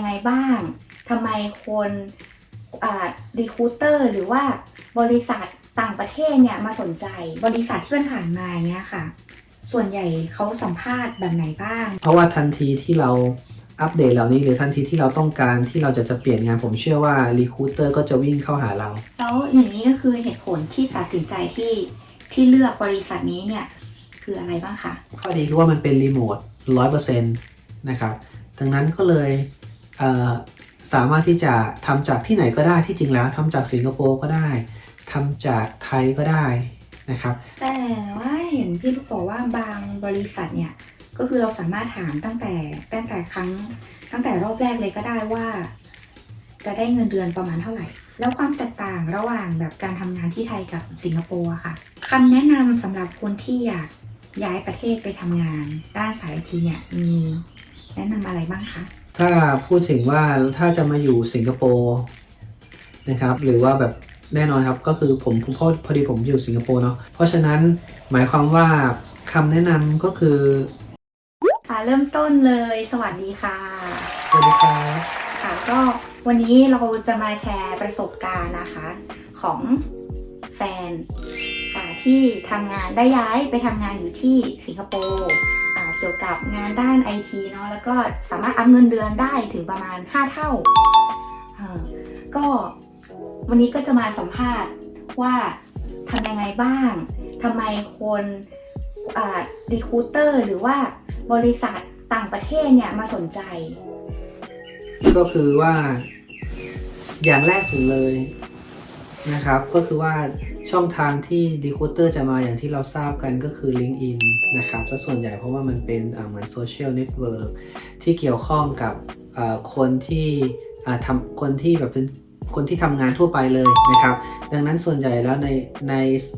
ยังไงบ้างทำไมคนอ่ารีคูเตอร์หรือว่าบริษัทต่างประเทศเนี่ยมาสนใจบริษัทที่ผ่านๆมาเนี่ยค่ะ ส่วนใหญ่เขาสัมภาษณ์แบบไหนบ้าง เพราะว่าทันทีที่เราอัปเดตเหล่านี้หรือทันทีที่เราต้องการที่เราจะจะเปลี่ยนงานผมเชื่อว่า Recruiter ก็จะวิ่งเข้าหาเรา แล้วอย่างนี้ก็คือเหตุผลที่ตัดสินใจที่ที่เลือกบริษัทนี้เนี่ยคืออะไรบ้างคะข้อดีคือว่ามันเป็นรีโมทร้อยเปอร์เซ็นต์นะครับดังนั้นก็เลยเอ่อ สามารถที่จะทำจากที่ไหนก็ได้ที่จริงแล้วทำจากสิงคโปร์ก็ได้ทำจากไทยก็ได้นะครับ แต่ว่าเห็นพี่ลูกบอกว่าบางบริษัทเนี่ยก็คือเราสามารถถามตั้งแต่ตั้งแต่ครั้งตั้งแต่รอบแรกเลยก็ได้ว่า จะได้เงินเดือนประมาณเท่าไหร่ แล้วความแตกต่างระหว่างแบบการทำงานที่ไทยกับสิงคโปร์ค่ะคำแนะนำสำหรับคนที่อยากย้ายประเทศไปทำงาน ด้านสายไอทีเนี่ยมีแนะนำอะไรบ้างคะ ถ้าพูดถึงว่าถ้าจะมาอยู่สิงคโปร์นะครับ หรือว่าแบบแน่นอนครับก็คือผมผมพอพอดีผมอยู่สิงคโปร์เนาะเพราะฉะนั้นหมายความว่าคำแนะนำก็คือค่ะเริ่มต้นเลยสวัสดีค่ะสวัสดีครับค่ะก็วันนี้เราจะมาแชร์ประสบการณ์นะคะ ของแฟนค่ะที่ทำงานได้ย้ายไปทำงานอยู่ที่สิงคโปร์อ่า เกี่ยวกับงานด้านไอทีเนาะแล้วก็สามารถอัพเงินเดือนได้ถึงประมาณ 5 เท่า ก็วันนี้ก็จะมาสัมภาษณ์ว่าทำยังไงบ้างทำไมคนรีคูเตอร์หรือว่าบริษัทต่างประเทศเนี่ยมาสนใจ ก็คือว่าอย่างแรกสุดเลยนะครับ ก็คือว่า ช่องทางที่ Recruiter จะมาอย่างที่เราทราบกันก็คือ LinkedIn นะครับซะส่วนใหญ่เพราะว่ามันเป็นเหมือนโซเชียลเน็ตเวิร์กที่เกี่ยวข้องกับคนที่ทำคนที่แบบเป็นคนที่ทำงานทั่วไปเลยนะครับ ดังนั้นส่วนใหญ่แล้วในใน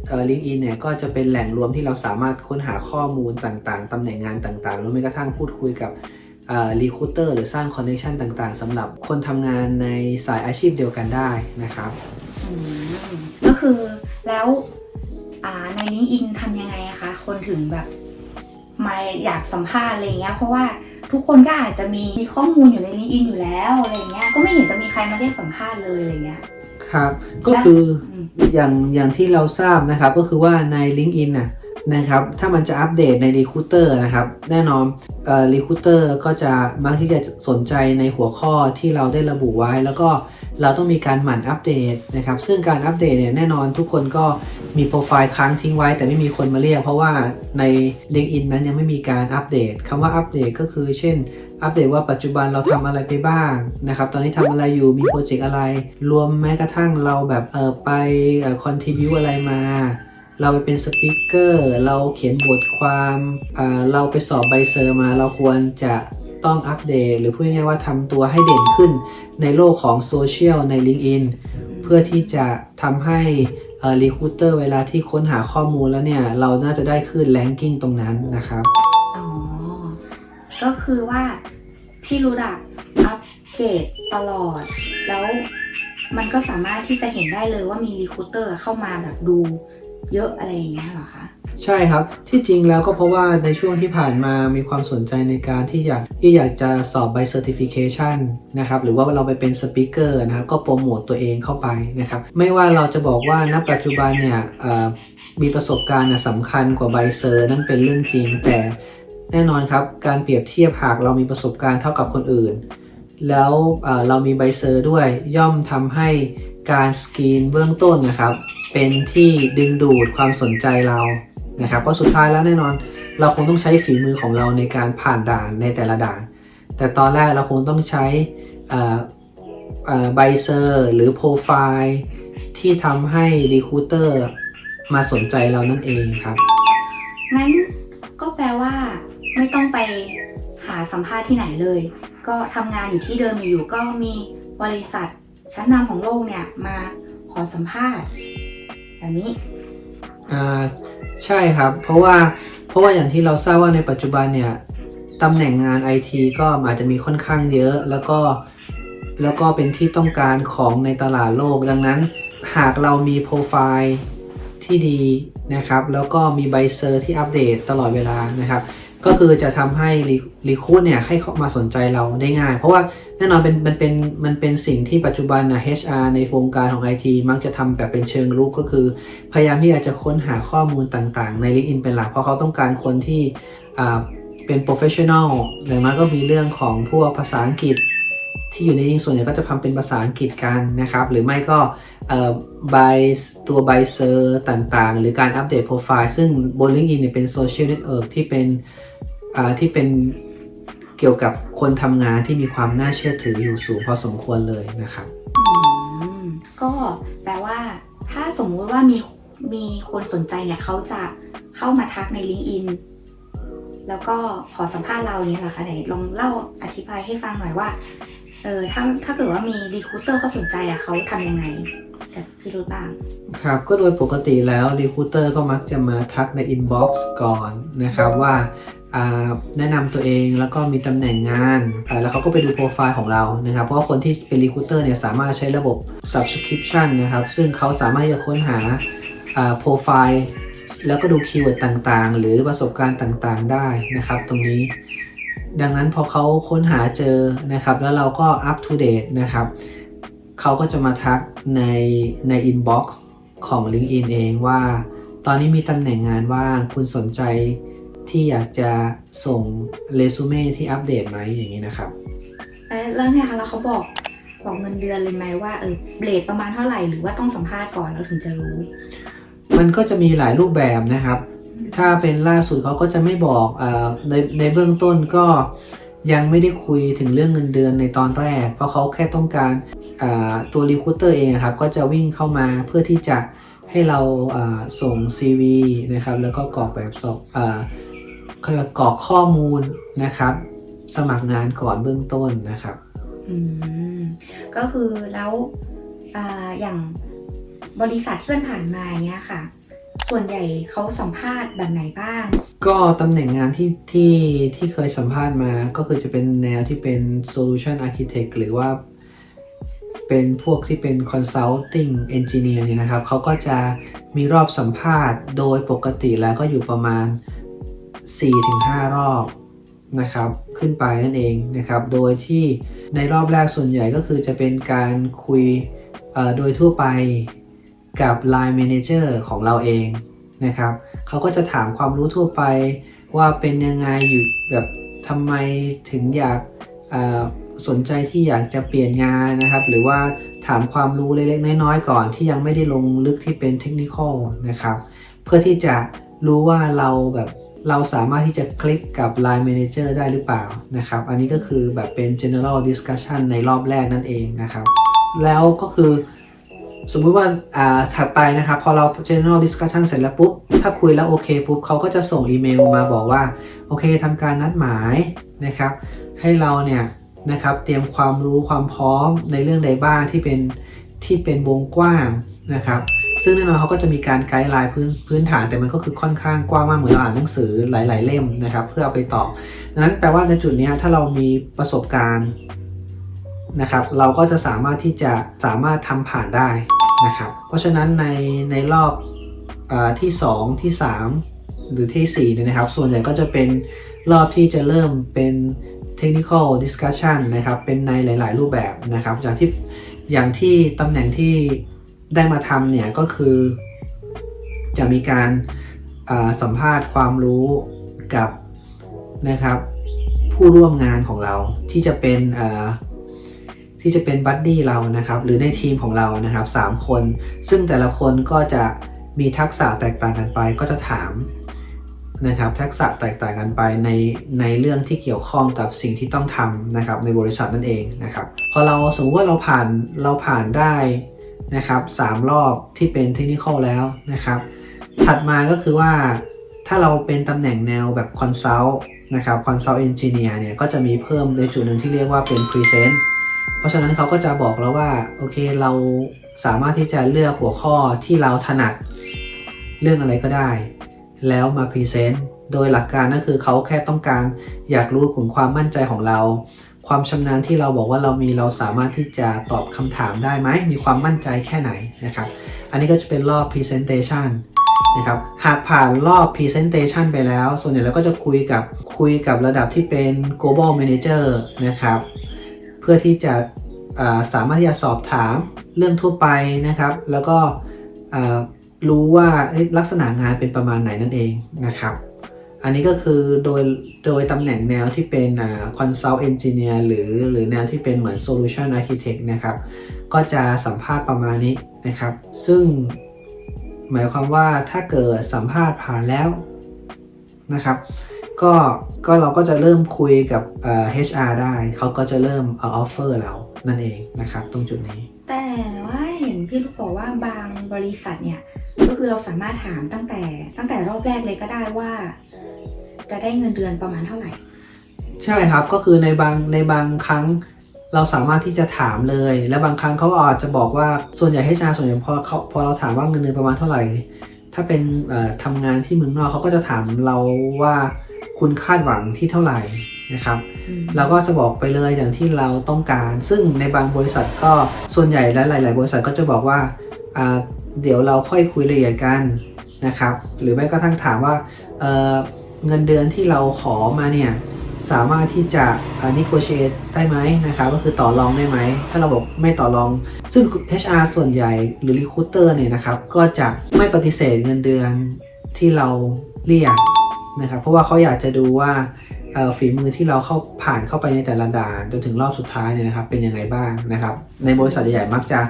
เอ่อ LinkedIn เนี่ยก็จะเป็นแหล่งรวมที่เราสามารถค้นหาข้อมูลต่างๆตำแหน่งงานต่างๆหรือแม้กระทั่งพูดคุยกับรีคูเตอร์หรือสร้างคอนเนคชันต่างๆสำหรับคนทำงานในสายอาชีพเดียวกันได้นะครับ ก็คือแล้วอ่าในนี้อินทำยังไงอะคะ คนถึงแบบมาอยากสัมภาษณ์อะไรเงี้ย เพราะว่าทุกคนก็อาจจะมีมีข้อมูลอยู่ในลิงก์อินอยู่แล้วอะไรเงี้ย ก็ไม่เห็นจะมีใครมาเรียกสัมภาษณ์เลยอะไรเงี้ย ครับ ก็คืออืมอย่างอย่างที่เราทราบนะครับ ก็คือว่าใน LinkedIn น่ะนะครับ ถ้ามันจะอัปเดตใน Recruiter นะครับ แน่นอนเอ่อ Recruiter ก็จะมักที่จะสนใจในหัวข้อที่เราได้ระบุไว้ แล้วก็ เราต้องมีการหมั่นอัปเดตนะครับ ซึ่งการอัปเดตเนี่ยแน่นอนทุกคนก็มีโปรไฟล์ค้างทิ้งไว้ แต่ไม่มีคนมาเรียก เพราะว่าใน LinkedIn นั้นยังไม่มีการอัปเดตคำว่าอัปเดตก็คือเช่นอัปเดตว่าปัจจุบันเราทำอะไรไปบ้างนะครับ ตอนนี้ทำอะไรอยู่ มีโปรเจกต์อะไร รวมแม้กระทั่งเราแบบเออไปคอนทิบิวอะไรมา เราไปเป็นสปิเกอร์ เราเขียนบทความอ่าเราไปสอบใบเซอร์มา เราควรจะ ต้องอัปเดต หรือพูดง่ายๆว่าทำตัวให้เด่นขึ้นในโลกของโซเชียลใน LinkedIn เพื่อที่จะทำให้เอ่อ recruiter เวลาที่ค้นหาข้อมูลแล้วเนี่ย เราน่าจะได้ขึ้น ranking ตรงนั้นนะครับ อ๋อ ก็คือว่าพี่รู้อะอัปเกรดตลอด แล้วมันก็สามารถที่จะเห็นได้เลยว่ามีรีคูเตอร์เข้ามาแบบดูเยอะอะไรอย่างเงี้ยเหรอคะ ใช่ครับ ที่จริงแล้วก็เพราะว่าในช่วงที่ผ่านมามีความสนใจในการที่อยากที่อยากจะสอบใบเซอร์ติฟิเคชันนะครับหรือว่าเราไปเป็นสปิเกอร์นะครับก็โปรโมตตัวเองเข้าไปนะครับไม่ว่าเราจะบอกว่าณปัจจุบันเนี่ยมีประสบการณ์สำคัญกว่าใบเซอร์นั่นเป็นเรื่องจริง แต่แน่นอนครับการเปรียบเทียบหากเรามีประสบการณ์เท่ากับคนอื่น แล้วเรามีใบเซอร์ด้วยย่อมทำให้การสกรีนเบื้องต้นนะครับ เป็นที่ดึงดูดความสนใจเรา นะครับเพราะสุดท้ายแล้วแน่นอน เราคงต้องใช้ฝีมือของเราในการผ่านด่านในแต่ละด่าน แต่ตอนแรกเราคงต้องใช้เอ่อเอ่อใบเซอร์หรือโปรไฟล์ที่ทำให้รีคูเตอร์มาสนใจเรานั่นเองครับ งั้นก็แปลว่าไม่ต้องไปหาสัมภาษณ์ที่ไหนเลย ก็ทำงานอยู่ที่เดิมอยู่ๆก็มีบริษัทชั้นนำของโลกเนี่ยมาขอสัมภาษณ์แบบนี้อ่า ใช่ครับ เพราะว่าเพราะว่าอย่างที่เราทราบว่าในปัจจุบันเนี่ยตำแหน่งงานไอทีก็อาจจะมีค่อนข้างเยอะ แล้วก็แล้วก็เป็นที่ต้องการของในตลาดโลก ดังนั้นหากเรามีโปรไฟล์ที่ดีนะครับ แล้วก็มีใบเซอร์ที่อัปเดตตลอดเวลานะครับ ก็คือจะทำให้รีคูดเนี่ยให้เขามาสนใจเราได้ง่าย เพราะว่าแน่นอนเป็นมันเป็นมันเป็นสิ่งที่ปัจจุบันนะ HR ในวงการของ IT มักจะทำแบบเป็นเชิงรุกก็คือ พยายามที่จะค้นหาข้อมูลต่างๆ ใน LinkedIn เป็นหลัก เพราะเขาต้องการคนที่อ่าเป็น professional อย่างน้อยก็มีเรื่องของพวกภาษาอังกฤษ ที่อยู่ในลิงส่วนใหญ่ก็จะทำเป็นภาษาอังกฤษกันนะครับ หรือไม่ก็เอ่อ by ตัว by เซอร์ต่างๆ หรือการอัปเดตโปรไฟล์ซึ่งบน LinkedIn เนี่ยเป็นโซเชียลเน็ตเวิร์กที่เป็น ที่เป็นเกี่ยวกับคนทำงานที่มีความน่าเชื่อถืออยู่สูงพอสมควรเลยนะครับอืมก็แปลว่า ถ้าสมมุติว่ามีมีคนสนใจเนี่ยเขาจะเข้ามาทักใน LinkedIn แล้วก็ขอสัมภาษณ์เราอย่างนี้ยเหรอคะไหนลองเล่าอธิบายให้ฟังหน่อยว่าเออถ้าถ้าเกิดว่ามีรีคูเตอร์เขาสนใจอะเขาทำยังไงจากพี่รุธบ้าง ครับ ก็โดยปกติแล้ว Recruiter ก็มักจะมาทักใน Inbox ก่อนนะครับว่าอ่า แนะนำตัวเองแล้วก็มีตำแหน่งงาน แล้วเขาก็ไปดูโปรไฟล์ของเรานะครับ เพราะว่าคนที่เป็น Recruiter เนี่ยสามารถใช้ระบบ Subscription นะครับ ซึ่งเขาสามารถที่จะค้นหาอ่าโปรไฟล์แล้วก็ดูคีย์เวิร์ดต่างๆ หรือประสบการณ์ต่างๆ ได้นะครับ ตรงนี้ ดังนั้นพอเขาค้นหาเจอนะครับ แล้วเราก็ up to date นะครับ เขาก็จะมาทักในใน inbox ของ LinkedIn เองว่า ตอนนี้มีตำแหน่งงานว่างคุณสนใจ ที่อยากจะส่งเรซูเม่ที่อัปเดตไหมอย่างนี้นะครับเอ้ยแล้วเนี่ยคะแล้วเขาบอกบอกเงินเดือนเลยไหมว่าเออเบรดประมาณเท่าไหร่หรือว่าต้องสัมภาษณ์ก่อนเราถึงจะรู้ มันก็จะมีหลายรูปแบบนะครับ ถ้าเป็นล่าสุดเขาก็จะไม่บอกอาในในเบื้องต้นก็ยังไม่ได้คุยถึงเรื่องเงินเดือนในตอนแรก เพราะเขาแค่ต้องการอ่าตัวรีคูเตอร์เองอะครับก็จะวิ่งเข้ามาเพื่อที่จะให้เราอ่าส่ง CV นะครับแล้วก็กรอกแบบสอบอ่าเขาเรีย กว่ากรอกข้อมูลนะครับ สมัครงานก่อนเบื้องต้นนะครับอืมก็คือแล้วอ่าอย่างบริษัทที่มันผ่านมาอย่างเงี้ยค่ะ ส่วนใหญ่เขาสัมภาษณ์แบบไหนบ้าง ก็ตำแหน่งงานที่ที่ที่เคยสัมภาษณ์มาก็คือจะเป็นแนวที่เป็น solution architect หรือว่าเป็นพวกที่เป็น consulting engineer เนี่ยนะครับเขาก็จะมีรอบสัมภาษณ์โดยปกติแล้วก็อยู่ประมาณ 4-5 รอบนะครับขึ้นไปนั่นเองนะครับ โดยที่ในรอบแรกส่วนใหญ่ก็คือจะเป็นการคุยโดยทั่วไปกับ Line Manager ของเราเองนะครับเขาก็จะถามความรู้ทั่วไปว่าเป็นยังไงอยู่แบบทำไมถึงอยากสนใจที่อยากจะเปลี่ยนงานนะครับ หรือว่าถามความรู้เล็กๆน้อยๆก่อนที่ยังไม่ได้ลงลึกที่เป็นเทคนิคนะครับ เพื่อที่จะรู้ว่าเราแบบ เราสามารถที่จะคลิกกับ Line Manager ได้หรือเปล่านะครับ อันนี้ก็คือแบบเป็น general discussion ในรอบแรกนั่นเองนะครับ แล้วก็คือสมมุติว่าอ่าถัดไปนะครับ พอเรา general discussion เสร็จแล้วปุ๊บ ถ้าคุยแล้วโอเคปุ๊บเขาก็จะส่งอีเมลมาบอกว่า โอเคทำการนัดหมายนะครับ ให้เราเนี่ยนะครับเตรียมความรู้ความพร้อมในเรื่องใดบ้างที่เป็นที่เป็นวงกว้างนะครับ ซึ่งแน่นอนเขาก็จะมีการไกด์ไลน์พื้นพื้นฐานแต่มันก็คือค่อนข้างกว้างมากเหมือนเราอ่านหนังสือหลาย ๆ เล่มนะครับ เพื่อเอาไปตอบดังนั้นแปลว่าในจุดนี้ถ้าเรามีประสบการณ์นะครับเราก็จะสามารถที่จะสามารถทำผ่านได้นะครับ เพราะฉะนั้นในในรอบอที่ 2 ที่ 3 หรือที่4เนี่ยนะครับ ส่วนใหญ่ก็จะเป็นรอบที่จะเริ่มเป็น technical discussion นะครับ เป็นในหลาย ๆ รูปแบบนะครับอย่างที่อย่างที่ตำแหน่งที่ ได้มาทำเนี่ยก็คือ จะมีการสัมภาษณ์ความรู้กับนะครับ ผู้ร่วมงานของเราที่จะเป็นที่จะเป็นบัดดี้เรานะครับ หรือในทีมของเรานะครับสามคน ซึ่งแต่ละคนก็จะมีทักษะแตกต่างกันไป ก็จะถามนะครับ ทักษะแตกต่างกันไปในในเรื่องที่เกี่ยวข้องกับสิ่งที่ต้องทำนะครับ ในบริษัทนั่นเองนะครับ พอเราสมมติว่าเราผ่านเราผ่านได้ นะครับสามรอบที่เป็นเทคนิคแล้วนะครับ ถัดมาก็คือว่าถ้าเราเป็นตำแหน่งแนวแบบคอนซัลท์นะครับคอนซัลท์เอนจิเนียร์เนี่ยก็จะมีเพิ่มในจุดหนึ่งที่เรียกว่าเป็นพรีเซนต์เพราะฉะนั้นเขาก็จะบอกเราว่าโอเคเราสามารถที่จะเลือกหัวข้อที่เราถนัดเรื่องอะไรก็ได้ แล้วมาพรีเซนต์โดยหลักการก็คือเขาแค่ต้องการอยากรู้ถึงความมั่นใจของเรา ความชำนาญที่เราบอกว่าเรามีเราสามารถที่จะตอบคำถามได้ไหม มีความมั่นใจแค่ไหนนะครับ อันนี้ก็จะเป็นรอบ Presentation นะครับ หากผ่านรอบ Presentation ไปแล้ว ส่วนใหญ่เราก็จะคุยกับคุยกับระดับที่เป็น Global Manager นะครับ เพื่อที่จะสามารถที่จะสอบถามเรื่องทั่วไปนะครับ แล้วก็รู้ว่าลักษณะงานเป็นประมาณไหนนั่นเองนะครับ อันนี้ก็คือโดยโดยตำแหน่งแนวที่เป็นอ่า Consult Engineer หรือหรือแนวที่เป็นเหมือน Solution Architect นะครับ ก็จะสัมภาษณ์ประมาณนี้นะครับ ซึ่งหมายความว่าถ้าเกิดสัมภาษณ์ผ่านแล้วนะครับก็ก็เราก็จะเริ่มคุยกับเอ่อ HR ได้ เขาก็จะเริ่มเอาออฟเฟอร์เรานั่นเองนะครับตรงจุดนี้ แต่ว่าเห็นพี่ลูกบอกว่าบางบริษัทเนี่ย ก็คือเราสามารถถามตั้งแต่ตั้งแต่รอบแรกเลยก็ได้ว่า จะได้เงินเดือนประมาณเท่าไหร่ ใช่ครับก็คือในบางในบางครั้งเราสามารถที่จะถามเลย และบางครั้งเขาอาจจะบอกว่าส่วนใหญ่ให้ชาส่วนใหญ่พอเขาพอเราถามว่าเงินเดือนประมาณเท่าไหร่ ถ้าเป็นเอ่อทำงานที่เมืองนอกเขาก็จะถามเราว่าคุณคาดหวังที่เท่าไหร่นะครับอืมเราก็จะบอกไปเลยอย่างที่เราต้องการ ซึ่งในบางบริษัทก็ส่วนใหญ่และหลาย ๆ บริษัทก็จะบอกว่าอ่าเดี๋ยวเราค่อยคุยละเอียดกันนะครับ หรือแม้กระทั่งถามว่า เงินเดือนที่เราขอมาเนี่ย สามารถที่จะอ่า negotiate ได้ไหมนะครับก็คือต่อรองได้ไหม ถ้าเราบอกไม่ต่อรอง ซึ่ง HR ส่วนใหญ่หรือ recruiter เนี่ยนะครับ ก็จะไม่ปฏิเสธเงินเดือนที่เราเรียกนะครับ เพราะว่าเขาอยากจะดูว่าฝีมือที่เราเข้าผ่านเข้าไปในแต่ละด่านจนถึงรอบสุดท้ายเนี่ยนะครับเป็นยังไงบ้างนะครับ ในบริษัทใหญ่ๆมักจะ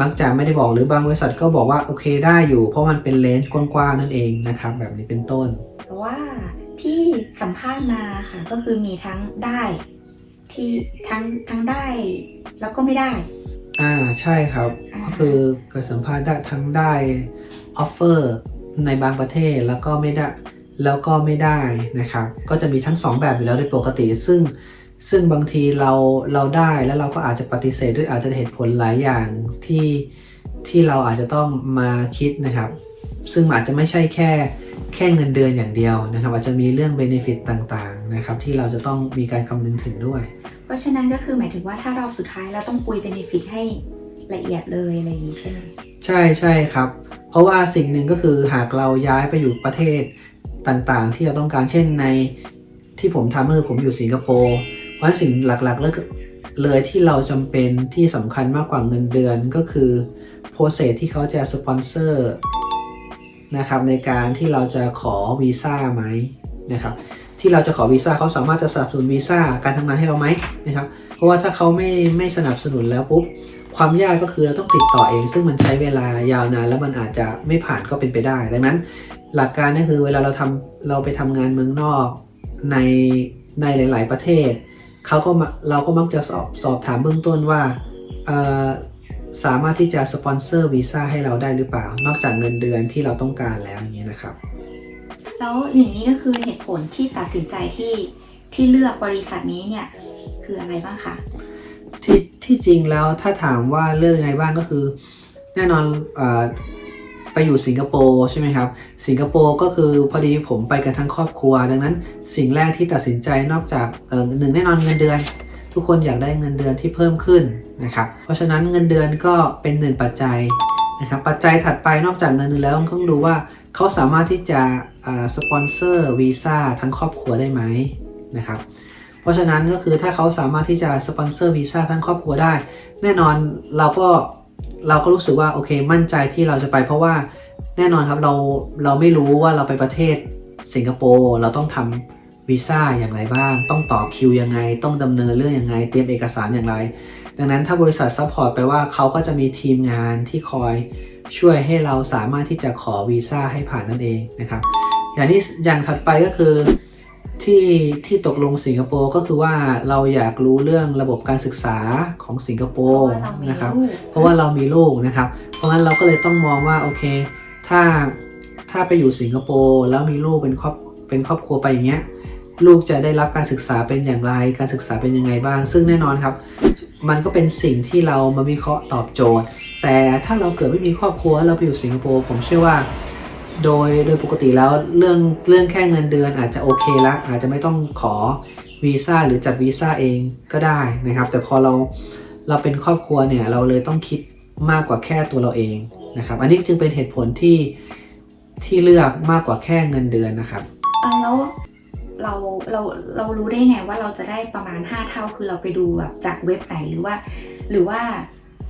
มักจะไม่ได้บอกหรือบางบริษัทก็บอกว่าโอเคได้อยู่ เพราะมันเป็นเลนส์กว้างๆนั่นเองนะครับ แบบนี้เป็นต้น ว่าที่สัมภาษณ์มาค่ะ ก็คือมีทั้งได้ที่ทั้งทั้งได้แล้วก็ไม่ได้ อ่าใช่ครับอ่าก็คือเกิดสัมภาษณ์ได้ทั้งได้ออฟเฟอร์ในบางประเทศแล้วก็ไม่ได้แล้วก็ไม่ได้นะครับ ก็จะมีทั้งสองแบบอยู่แล้วโดยปกติ ซึ่งซึ่งบางทีเราเราได้แล้วเราก็อาจจะปฏิเสธด้วยอาจจะเหตุผลหลายอย่างที่ที่เราอาจจะต้องมาคิดนะครับ ซึ่งอาจจะไม่ใช่แค่ แค่เงินเดือนอย่างเดียวนะครับ อาจจะมีเรื่องเบนฟิตต่างๆนะครับที่เราจะต้องมีการคำนึงถึงด้วย เพราะฉะนั้นก็คือหมายถึงว่าถ้ารอบสุดท้ายเราต้องคุยเบนฟิตให้ละเอียดเลยอะไรอย่างนี้ใช่ไหมใช่ใช่ครับ เพราะว่าสิ่งหนึ่งก็คือหากเราย้ายไปอยู่ประเทศต่างๆ ที่เราต้องการเช่นในที่ผมทำก็คือผมอยู่สิงคโปร์เพราะฉะนั้นสิ่งหลักๆเลยเลยที่เราจำเป็นที่สำคัญมากกว่าเงินเดือนก็คือโปรเซสที่เขาจะสปอนเซอร์ นะครับในการที่เราจะขอวีซ่าไหมนะครับที่เราจะขอวีซ่าเขาสามารถจะสนับสนุนวีซ่าการทำงานให้เราไหมนะครับเพราะว่าถ้าเขาไม่ไม่สนับสนุนแล้วปุ๊บความยากก็คือเราต้องติดต่อเอง ซึ่งมันใช้เวลายาวนานแล้วมันอาจจะไม่ผ่านก็เป็นไปได้ ดังนั้นหลักการก็คือเวลาเราทำเราไปทำงานเมืองนอกในในหลาย ๆ ประเทศเขาก็เราก็มักจะสอบสอบถามเบื้องต้นว่า สามารถที่จะสปอนเซอร์วีซ่าให้เราได้หรือเปล่า นอกจากเงินเดือนที่เราต้องการแล้วอย่างนี้ยนะครับ แล้วอย่างนี้ก็คือเหตุผลที่ตัดสินใจที่ที่เลือกบริษัทนี้เนี่ยคืออะไรบ้างคะที่ที่จริงแล้วถ้าถามว่าเลือกยังไงบ้างก็คือ แน่นอนอาไปอยู่สิงคโปร์ใช่ไหมครับ สิงคโปร์ก็คือพอดีผมไปกันทั้งครอบครัว ดังนั้นสิ่งแรกที่ตัดสินใจนอกจากเออหนึ่งแน่นอนเงินเดือน ทุกคนอยากได้เงินเดือนที่เพิ่มขึ้นนะครับ เพราะฉะนั้นเงินเดือนก็เป็นหนึ่งปัจจัยนะครับ ปัจจัยถัดไปนอกจากเงินเดือนแล้วต้องดูว่าเขาสามารถที่จะสปอนเซอร์วีซ่าทั้งครอบครัวได้ไหมนะครับ เพราะฉะนั้นก็คือถ้าเขาสามารถที่จะสปอนเซอร์วีซ่าทั้งครอบครัวได้ แน่นอนเราก็เราก็รู้สึกว่าโอเคมั่นใจที่เราจะไปเพราะว่าแน่นอนครับเราเราไม่รู้ว่าเราไปประเทศสิงคโปร์เราต้องทำ วีซ่าอย่างไรบ้าง ต้องต่อคิวยังไง ต้องดำเนินเรื่องยังไง เตรียมเอกสารอย่างไร ดังนั้นถ้าบริษัทซัพพอร์ตไปว่าเขาก็จะมีทีมงานที่คอยช่วยให้เราสามารถที่จะขอวีซ่าให้ผ่านนั่นเองนะครับ อย่างที่อย่างถัดไปก็คือที่ที่ตกลงสิงคโปร์ก็คือว่าเราอยากรู้เรื่องระบบการศึกษาของสิงคโปเพราะร์ว่าเรามีนะครับลูกเพราะว่าเรามีลูกนะครับ เพราะงั้นเราก็เลยต้องมองว่าโอเค ถ้าถ้าไปอยู่สิงคโปร์แล้วมีลูกเป็นครอบเป็นครอบครัวไปอย่างเงี้ย ลูกจะได้รับการศึกษาเป็นอย่างไร การศึกษาเป็นยังไงบ้าง ซึ่งแน่นอนครับ มันก็เป็นสิ่งที่เรามาวิเคราะห์ตอบโจทย์ แต่ถ้าเราเกิดไม่มีครอบครัวเราไปอยู่สิงคโปร์ผมเชื่อว่า โดยโดยปกติแล้วเรื่องเรื่องแค่เงินเดือนอาจจะโอเคละอาจจะไม่ต้องขอวีซ่าหรือจัดวีซ่าเองก็ได้นะครับ แต่พอเราเราเป็นครอบครัวเนี่ยเราเลยต้องคิดมากกว่าแค่ตัวเราเองนะครับ อันนี้จึงเป็นเหตุผลที่ที่เลือกมากกว่าแค่เงินเดือนนะครับแล้ว เราเราเรารู้ได้ไงว่าเราจะได้ประมาณ 5 เท่าคือเราไปดูแบบจากเว็บไหนหรือว่า หรือว่า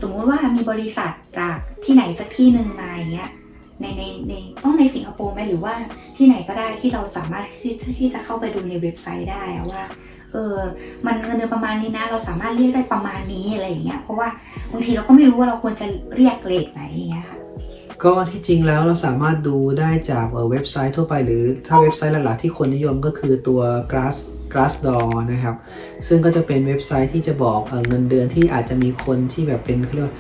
สมมุติว่ามีบริษัทจากที่ไหนสักที่หนึ่งมาอย่างเงี้ยในในในต้องในสิงคโปร์ไหมหรือว่าที่ไหนก็ได้ที่เราสามารถที่ที่จะเข้าไปดูในเว็บไซต์ได้ว่าเออมันเงินเดือนประมาณนี้นะ เราสามารถเรียกได้ประมาณนี้อะไรอย่างเงี้ยเพราะว่าบางทีเราก็ไม่รู้ว่าเราควรจะเรียกเลทไหนอย่างเงี้ยค่ะ ก็ที่จริงแล้วเราสามารถดูได้จากเว็บไซต์ทั่วไป หรือถ้าเว็บไซต์หลักๆที่คนนิยมก็คือตัว Glass Glassdoor นะครับ ซึ่งก็จะเป็นเว็บไซต์ที่จะบอกเอเงินเดือนที่อาจจะมีคนที่แบบเป็นเรียกว่า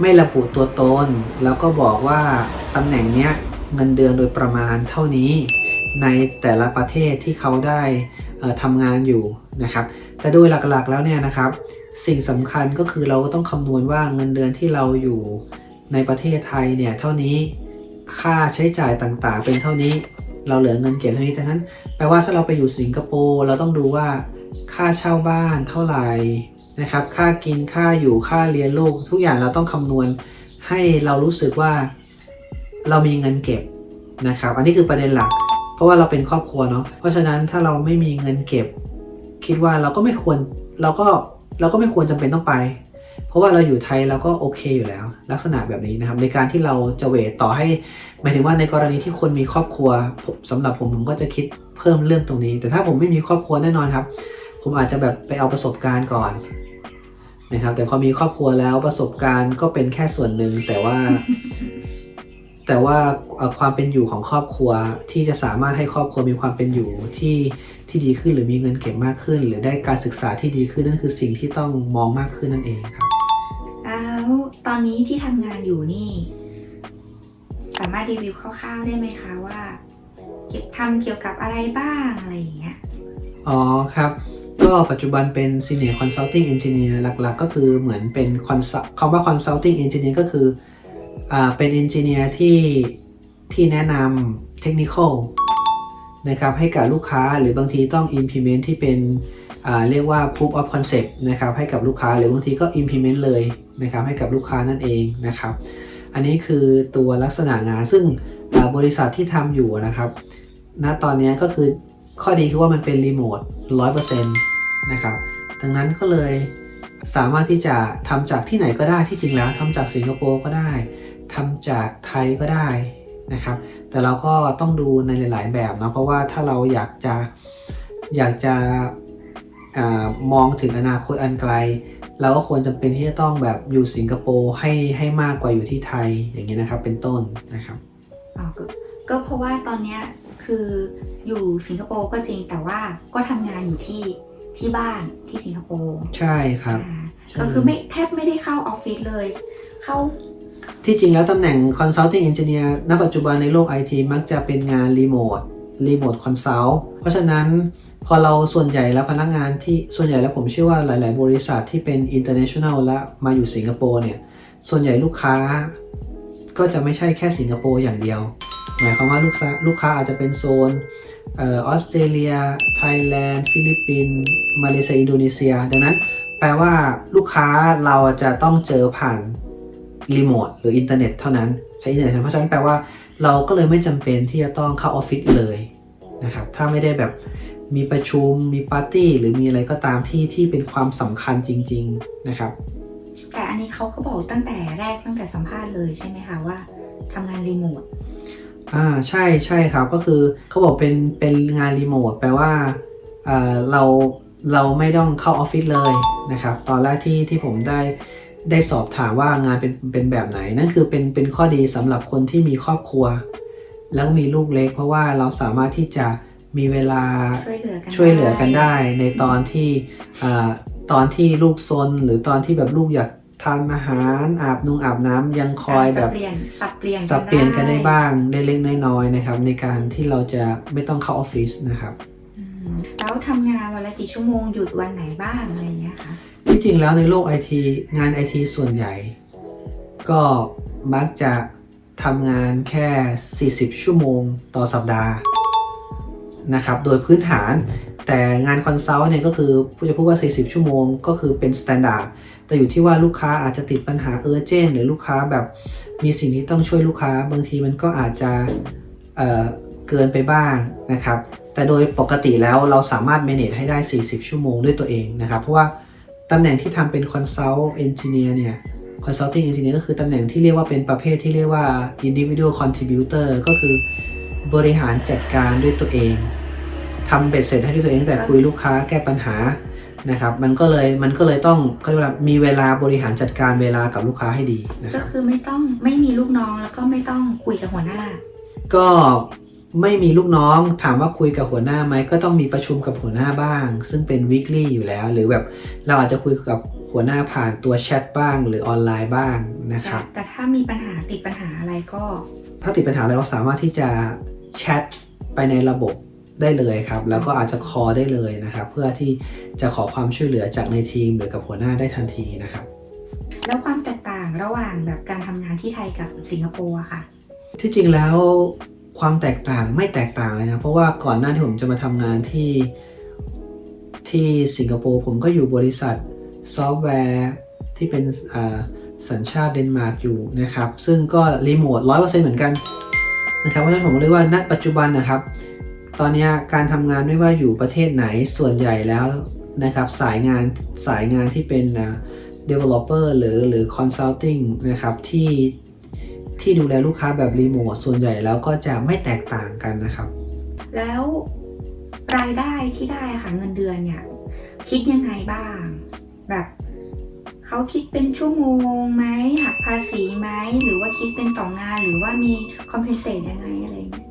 ไม่ระบุตัวตน แล้วก็บอกว่าตำแหน่งเนี้ยเงินเดือนโดยประมาณเท่านี้ ในแต่ละประเทศที่เขาได้ทำงานอยู่นะครับ แต่โดยหลักๆแล้วเนี่ยนะครับ สิ่งสำคัญก็คือเราก็ต้องคำนวณว่าเงินเดือนที่เราอยู่ ในประเทศไทยเนี่ยเท่านี้ค่าใช้จ่ายต่างๆ เป็นเท่านี้ เราเหลือเงินเก็บเท่านี้แต่นั้นแปลว่าถ้าเราไปอยู่สิงคโปร์เราต้องดูว่าค่าเช่าบ้านเท่าไหร่นะครับ ค่ากินค่าอยู่ค่าเรียนลูก ทุกอย่างเราต้องคำนวณให้เรารู้สึกว่าเรามีเงินเก็บนะครับ อันนี้คือประเด็นหลัก เพราะว่าเราเป็นครอบครัวเนาะเพราะฉะนั้นถ้าเราไม่มีเงินเก็บ คิดว่าเราก็ไม่ควรเราก็เราก็ไม่ควรจำเป็นต้องไป ราะว่าเราอยู่ไทยเราก็โอเคอยู่แล้ว ลักษณะแบบนี้นะครับ ในการที่เราจะเวทต่อให้หมายถึงว่าในกรณีที่คนมีครอบครัวผมสำหรับผมผมก็จะคิดเพิ่มเรื่องตรงนี้ แต่ถ้าผมไม่มีครอบครัวแน่นอนครับ ผมอาจจะแบบไปเอาประสบการณ์ก่อนนะครับ แต่พอมีครอบครัวแล้วประสบการณ์ก็เป็นแค่ส่วนหนึ่งแต่ว่า แต่ว่าความเป็นอยู่ของครอบครัวที่จะสามารถให้ครอบครัวมีความเป็นอยู่ที่ที่ดีขึ้นหรือมีเงินเก็บมากขึ้น หรือได้การศึกษาที่ดีขึ้นนั่นคือสิ่งที่ต้องมองมากขึ้นนั่นเองครับ แล้วตอนนี้ที่ทำงานอยู่นี่ สามารถรีวิวคร่าวๆได้ไหมคะว่า เกี่ยวทำเกี่ยวกับอะไรบ้างอะไรอย่างเงี้ย อ๋อครับ ก็ปัจจุบันเป็น Senior Consulting Engineer หลักๆ ก็คือเหมือนเป็นคอนคำว่า Consulting Engineer ก็คืออ่าเป็น Engineer ที่ที่แนะนำ Technical นะครับให้กับลูกค้าหรือบางทีต้อง implement ที่เป็นเรียกว่า proof of concept นะครับให้กับลูกค้าหรือบางทีก็ implement เลย นะครับให้กับลูกค้านั่นเองนะครับ อันนี้คือตัวลักษณะงานซึ่งบริษัทที่ทำอยู่นะครับ ณตอนนี้ก็คือข้อดีคือว่ามันเป็นรีโมท100%นต์นะครับดังนั้นก็เลยสามารถที่จะทำจากที่ไหนก็ได้ที่จริงแล้วทำจากสิงคโปร์ก็ได้ทำจากไทยก็ได้นะครับ แต่เราก็ต้องดูในหลาย ๆ แบบนะเพราะว่าถ้าเราอยากจะอยากจะอมองถึงอนาคตอันไกล เราก็ควรจำเป็นที่จะต้องแบบอยู่สิงคโปร์ให้ให้มากกว่าอยู่ที่ไทยอย่างนี้ยนะครับ เป็นต้นนะครับอ๋อก็ก็เพราะว่าตอนเนี้ยคืออยู่สิงคโปร์ก็จริงแต่ว่าก็ทำงานอยู่ที่ที่บ้านที่สิงคโปร์ใช่ครับอ่าใช่ก็คือไม่แทบไม่ได้เข้าออฟฟิศเลย เข้าที่จริงแล้วตำแหน่ง Consulting Engineer ณปัจจุบันในโลก IT มักจะเป็นงานรีโมทรีโมทคอนซัลท์เพราะฉะนั้น พอเราส่วนใหญ่แล้วพนักงานที่ส่วนใหญ่แล้วผมเชื่อว่าหลาย ๆ บริษัทที่เป็น international และมาอยู่สิงคโปร์เนี่ย ส่วนใหญ่ลูกค้าก็จะไม่ใช่แค่สิงคโปร์อย่างเดียว หมายความว่าลูกค้าลูกค้าอาจจะเป็นโซนออสเตรเลีย ไทยแลนด์ ฟิลิปปินส์มาเลเซีย อินโดนีเซีย ดังนั้น แปลว่าลูกค้าเราจะต้องเจอผ่านรีโมทหรืออินเทอร์เน็ตเท่านั้นใช้อินเทอร์เน็ตเพราะฉะนั้นแปลว่าเราก็เลยไม่จำเป็นที่จะต้องเข้าออฟฟิศเลยนะครับถ้าไม่ได้แบบ มีประชุมมีปาร์ตี้หรือมีอะไรก็ตามที่ที่เป็นความสำคัญจริง ๆนะครับ แต่อันนี้เขาก็บอกตั้งแต่แรกตั้งแต่สัมภาษณ์เลยใช่ไหมคะว่าทำงานรีโมทอ่าใช่ใช่ครับก็คือเขาบอกเป็นเป็นงานรีโมทแปลว่าอ่าเราเราไม่ต้องเข้าออฟฟิศเลยนะครับ ตอนแรกที่ที่ผมได้ได้สอบถามว่างานเป็นเป็นแบบไหน นั่นคือเป็นเป็นข้อดีสำหรับคนที่มีครอบครัว แล้วมีลูกเล็ก เพราะว่าเราสามารถที่จะ มีเวลาช่วยเหลือกันช่วยเหลือกันได้ ในตอนที่อ่าตอนที่ลูกซนหรือตอนที่แบบลูกอยากทานอาหารอาบนุงอาบน้ำยังคอยแบบาจจะเปลี่ยนสับเปลี่ยนสับเปลี่ยนกันได้บ้างเล็กๆน้อยๆนะครับ ในการที่เราจะไม่ต้องเข้าออฟฟิศนะครับอืมแล้วทำงานวันละกี่ชั่วโมงหยุดวันไหนบ้างอะไรอย่างเงี้ยคะที่จริงแล้วในโลกไอทีงานไอทีส่วนใหญ่ ก็มักจะทำงานแค่ 40 ชั่วโมงต่อสัปดาห์ นะครับโดยพื้นฐาน แต่งานคอนซัลท์เนี่ยก็คือผู้จะพูดว่า 40 ชั่วโมง ก็คือเป็นสแตนดาร์ดแต่อยู่ที่ว่าลูกค้าอาจจะติดปัญหาเออร์เจนหรือลูกค้าแบบมีสิ่งที่ต้องช่วยลูกค้า บางทีมันก็อาจจะเเกินไปบ้างนะครับ แต่โดยปกติแล้วเราสามารถ manage ให้ได้ 40 ชั่วโมงด้วยตัวเองนะครับ เพราะว่าตำแหน่งที่ทำเป็น consult engineer เนี่ย consulting engineer ก็คือตำแหน่งที่เรียกว่าเป็นประเภทที่เรียกว่า individual contributor ก็คือ บริหารจัดการด้วยตัวเองทำเบ็ดเสร็จให้ด้วยตัวเองตั้งแต่คุยลูกค้าแก้ปัญหานะครับ มันก็เลยมันก็เลยต้องเขาเรียกว่ามีเวลาบริหารจัดการเวลากับลูกค้าให้ดีนะคก็รับ คือไม่ต้องไม่มีลูกน้องแล้วก็ไม่ต้องคุยกับหัวหน้า ก็ไม่มีลูกน้องถามว่าคุยกับหัวหน้าไหมก็ต้องมีประชุมกับหัวหน้าบ้าง ซึ่งเป็น weekly อยู่แล้ว หรือแบบเราอาจจะคุยกับหัวหน้าผ่านตัวแชทบ้าง หรือออนไลน์บ้างนะครับ แต่ถ้ามีปัญหาติดปัญหาอะไรก็ ถ้าติดปัญหาอะไรเราสามารถที่จะ แชทไปในระบบได้เลยครับ แล้วก็อาจจะคอได้เลยนะครับ เพื่อที่จะขอความช่วยเหลือจากในทีมหรือกับหัวหน้าได้ทันทีนะครับ แล้วความแตกต่างระหว่างแบบการทำงานที่ไทยกับสิงคโปร์อะค่ะ ที่จริงแล้วความแตกต่างไม่แตกต่างเลยนะ เพราะว่าก่อนหน้าที่ผมจะมาทำงานที่ที่สิงคโปร์ผมก็อยู่บริษัทซอฟต์แวร์ที่เป็นอ่าสัญชาติเดนมาร์กอยู่นะครับ ซึ่งก็รีโมทร้อยเปอร์เซ็นต์เหมือนกัน นะครับเพราะฉะนั้นผมเรียกว่าณปัจจุบันนะครับ ตอนนี้การทำงานไม่ว่าอยู่ประเทศไหนส่วนใหญ่แล้วนะครับสายงานสายงานที่เป็นอ่า developer หรือหรือ consulting นะครับที่ที่ดูแลลูกค้าแบบรีโมทส่วนใหญ่แล้วก็จะไม่แตกต่างกันนะครับ แล้วรายได้ที่ได้ค่ะเงินเดือนเนี่ยคิดยังไงบ้าง แบบ เขาคิดเป็นชั่วโมงไหมหักภาษีไหมหรือว่าคิดเป็นต่องานหรือว่ามีคอมเพนเซตยังไงอะไรอย่างเงี้ย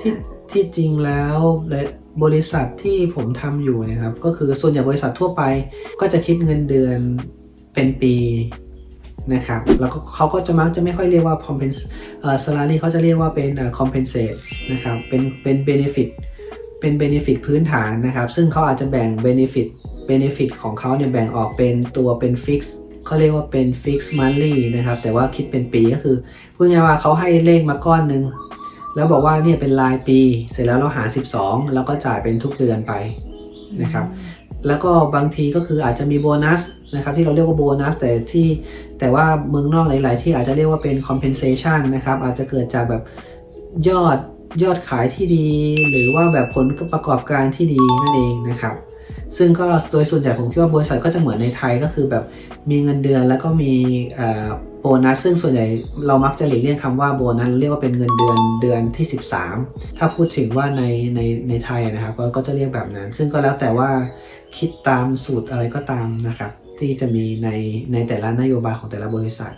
ที่ที่จริงแล้วบริษัทที่ผมทำอยู่นะครับ ก็คือส่วนใหญ่บริษัททั่วไป ก็จะคิดเงินเดือนเป็นปีนะครับแล้วก็เขาก็จะมักจะไม่ค่อยเรียกว่า compens เอ่อ salary เขาจะเรียกว่าเป็นเอ่อ compensate นะครับเป็นเป็น benefit เป็น benefit พื้นฐานนะครับ ซึ่งเขาอาจจะแบ่ง benefit benefit ของเขาเนี่ยแบ่งออกเป็นตัวเป็น fix เขาเรียกว่าเป็น fix monthly นะครับ แต่ว่าคิดเป็นปีก็คือพูดง่ายว่าเขาให้เลขมาก้อนหนึ่งแล้วบอกว่าเนี่ยเป็นรายปี เสร็จแล้วเราหา 12 แล้วก็จ่ายเป็นทุกเดือนไปนะครับ แล้วก็บางทีก็คืออาจจะมีโบนัสนะครับ ที่เราเรียกว่าโบนัสแต่ที่แต่ว่าเมืองนอกหลาย ๆ ที่อาจจะเรียกว่าเป็น compensation นะครับ อาจจะเกิดจากแบบยอดยอดขายที่ดี หรือว่าแบบผลประกอบการที่ดีนั่นเองนะครับ ซึ่งก็โดยส่วนใหญ่ผมคิดว่าบริษัทก็จะเหมือนในไทยก็คือแบบมีเงินเดือนแล้วก็มีเอ่อโบนัสซึ่งส่วนใหญ่เรามักจะหลีกเลี่ยงคำว่าโบนัสเรียกว่าเป็นเงินเดือนเดือนที่ 13 ถ้าพูดถึงว่าในในในไทยนะครับก็ก็จะเรียกแบบนั้น ซึ่งก็แล้วแต่ว่าคิดตามสูตรอะไรก็ตามนะครับ ที่จะมีในในแต่ละนโยบายของแต่ละบริษัท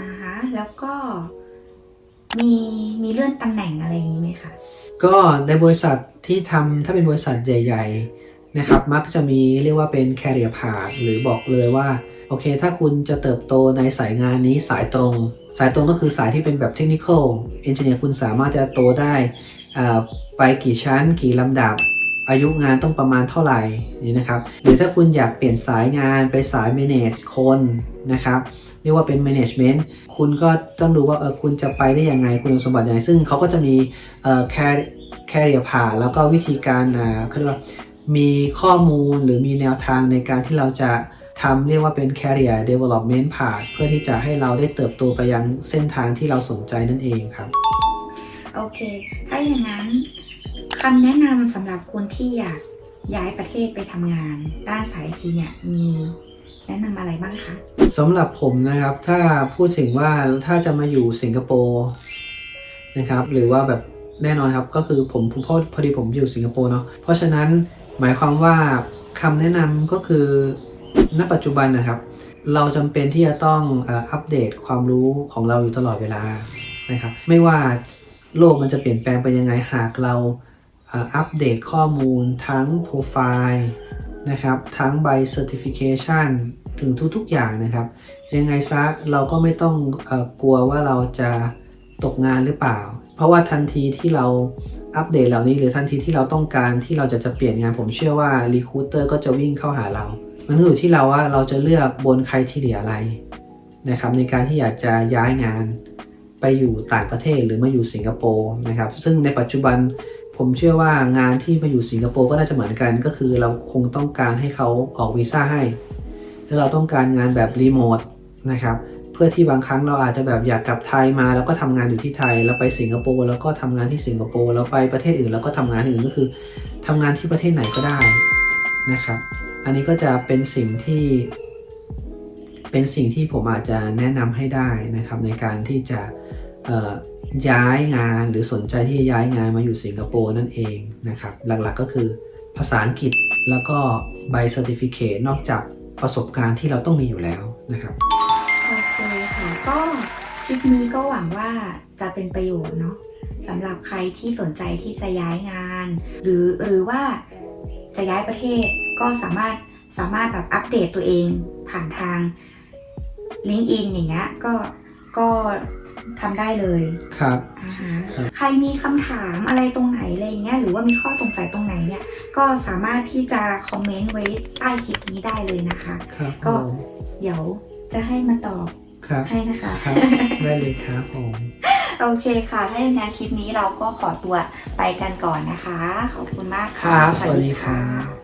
อ่าฮะแล้วก็มีมีเลื่อนตำแหน่งอะไรอย่างนี้ไหมคะก็ในบริษัทที่ทำถ้าเป็นบริษัทใหญ่ ๆ นะครับมักจะมีเรียกว่าเป็น career path หรือบอกเลยว่าโอเค ถ้าคุณจะเติบโตในสายงานนี้สายตรง สายตรงก็คือสายที่เป็นแบบ technical engineer คุณสามารถจะโตได้อ่าไปกี่ชั้น กี่ลำดับ อายุงานต้องประมาณเท่าไหร่นี่นะครับหรือถ้าคุณอยากเปลี่ยนสายงานไปสาย manage คนนะครับเรียกว่าเป็น management คุณก็ต้องดูว่าเออคุณจะไปได้ยังไงคุณสมบัติยังไงซึ่งเขาก็จะมีเอ่อ care- career path แล้วก็วิธีการอ่าเขาเรียกว่า มีข้อมูลหรือมีแนวทางในการที่เราจะทำเรียกว่าเป็น career development path เพื่อที่จะให้เราได้เติบโตไปยังเส้นทางที่เราสนใจนั่นเองครับ โอเค ถ้าอย่างนั้นคำแนะนำสำหรับคนที่อยากย้ายประเทศไปทำงาน ด้านสายไอทีเนี่ยมีแนะนำอะไรบ้างคะสำหรับผมนะครับถ้าพูดถึงว่าถ้าจะมาอยู่สิงคโปร์นะครับหรือว่าแบบแน่นอนครับก็คือผมผมพอพอดีผมอยู่สิงคโปร์เนาะเพราะฉะนั้น หมายความว่าคำแนะนำก็คือณปัจจุบันนะครับ เราจำเป็นที่จะต้องอัปเดตความรู้ของเราอยู่ตลอดเวลานะครับ ไม่ว่าโลกมันจะเปลี่ยนแปลงไปยังไงหากเราอัปเดตข้อมูลทั้งโปรไฟล์นะครับ ทั้งใบ Certification ถึงทุกๆอย่างนะครับ ยังไงซะเราก็ไม่ต้องอกลัวว่าเราจะตกงานหรือเปล่า เพราะว่าทันทีที่เรา อัปเดตเหล่านี้หรือทันทีที่เราต้องการที่เราจะจะเปลี่ยนงานผมเชื่อว่า Recruiter ก็จะวิ่งเข้าหาเรา มันอยู่ที่เราว่าเราจะเลือกบนใครที่เหลืออะไรนะครับในการที่อยากจะย้ายงานไปอยู่ต่างประเทศหรือมาอยู่สิงคโปร์นะครับซึ่งในปัจจุบันผมเชื่อว่างานที่มาอยู่สิงคโปร์ก็น่าจะเหมือนกันก็คือเราคงต้องการให้เขาออกวีซ่าให้ถ้าเราต้องการงานแบบรีโมทนะครับ พื่อที่บางครั้งเราอาจจะแบบอยากกลับไทยมา แล้วก็ทำงานอยู่ที่ไทย แล้วไปสิงคโปร์แล้วก็ทำงานที่สิงคโปร์แล้วไปประเทศอื่น แล้วก็ทำงานอื่นก็คือทำงานที่ประเทศไหนก็ได้นะครับ อันนี้ก็จะเป็นสิ่งที่ เป็นสิ่งที่ผมอาจจะแนะนำให้ได้นะครับ ในการที่จะย้ายงานหรือสนใจที่จะย้ายงานมาอยู่สิงคโปร์นั่นเองนะครับ หลักๆก็คือภาษาอังกฤษแล้วก็ใบเซอร์ติฟิเคตนอกจากประสบการณ์ที่เราต้องมีอยู่แล้วนะครับ คค่ะก็คลิปนี้ก็หวังว่าจะเป็นประโยชน์เนาะสำหรับใครที่สนใจที่จะย้ายงาน หรือหรือว่าจะย้ายประเทศก็สามารถสามารถแบบอัปเดตตัวเองผ่านทาง LinkedIn อย่างเงี้ยก็ก็ทำได้เลยครับอ่าฮะครับใครมีคำถามอะไรตรงไหนอะไรเงี้ยหรือว่ามีข้อสงสัยตรงไหนเนี่ย ก็สามารถที่จะคอมเมนต์ไว้ใต้คลิปนี้ได้เลยนะคะ ครับก็ผม เดี๋ยวจะให้มาตอบ ครับให้นะคะครับ ได้เลยครับผม โอเคค่ะ ถ้าอย่างนั้นคลิปนี้เราก็ขอตัวไปกันก่อนนะคะ ขอบคุณมากคค่ะรับสวัสดีครับ